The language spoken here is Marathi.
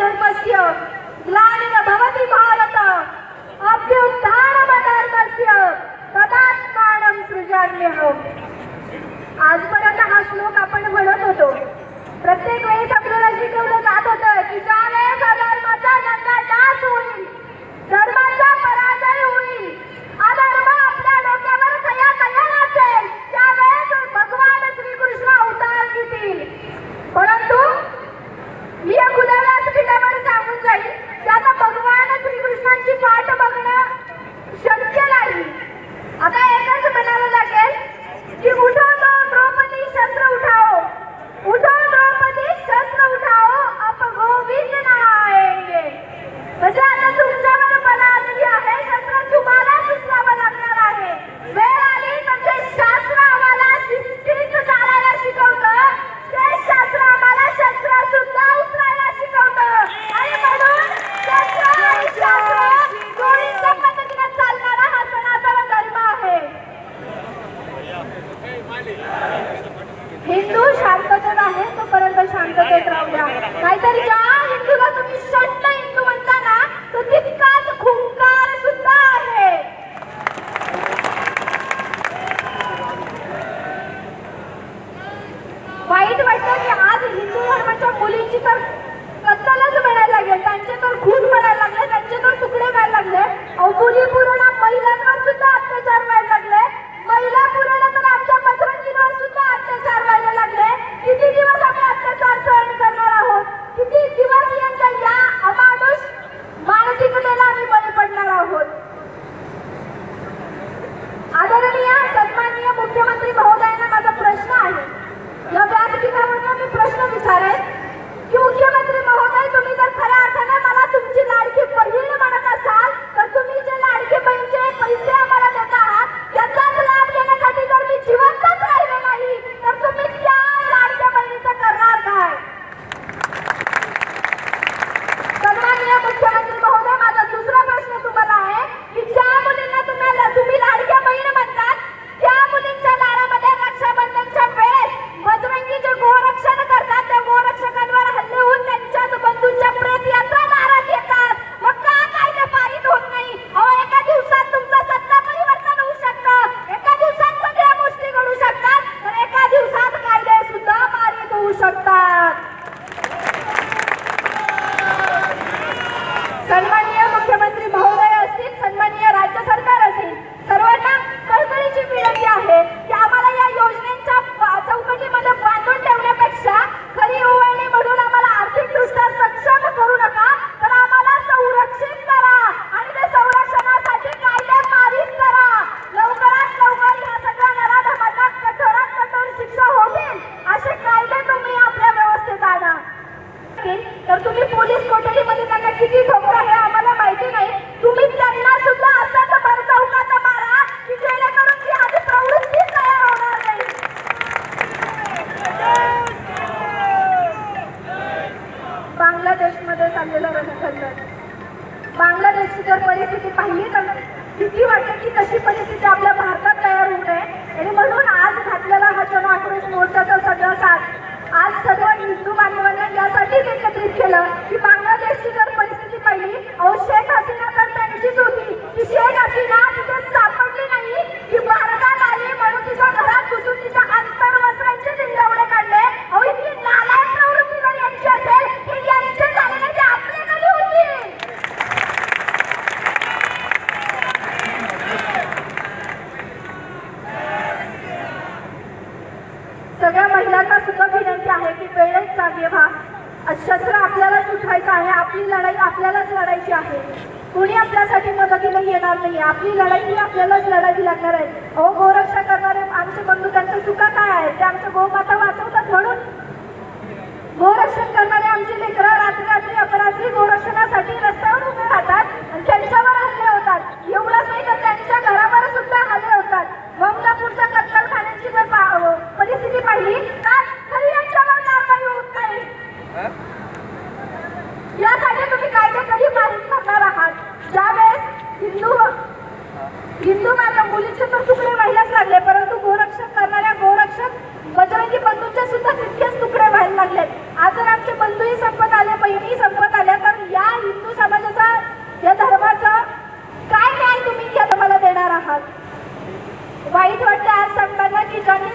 धर्मस्य ग्लानिन भवति भारत। अभ्युत्थानमधर्मस्य तदात्मानं सृजाम्यहम्। आजपर्यंत हा श्लोक वाईट वाटतं की आज हिंदू धर्माच्या मुलींची तर कत्तलच म्हणायला लागले. त्यांचे तर खून म्हणायला लागले त्यांचे तर तुकडे व्हायला लागले. अहो मुली पूर्ण महिलांवर सुद्धा परिस्थिती पाहिली तर भीती वाटते की कशी परिस्थिती आपल्या भारतात तयार होऊ नये? आणि म्हणून आज घातलेला हा जन आक्रोश मोर्चाचा सगळा साथ आज सगळ्या हिंदू बांधवांना यासाठीच एकत्रित केलं की जागे व्हा शस्त्र आपल्यालाच उठवायचं आहे. आपली लढाई आपल्यालाच लढायची आहे. कोणी आपल्यासाठी मदतीला येणार नाही. आपली लढाई ही आपल्यालाच लढावी लागणार आहे. अहो गोरक्षा करणारे आमचे बंधू त्यांच्या चुका काय आहेत? ते आमच्या गोमाता वाचवतात म्हणून हिंदू माझ्या मुलीचे तर तुकडे व्हायलाच लागले परंतु गोरक्षक करणाऱ्या गोरक्षक बजरंगी बंधूंचे सुद्धा तितकेच तुकडे व्हायला लागलेत. आज जर आमचे बंधूही संपत आले बहिणी संपत आल्या तर या हिंदू समाजाचा या धर्माचा काय न्याय तुम्ही या तुम्हाला देणार आहात? वाईट वाटलं आज सांगताना की ज्यांनी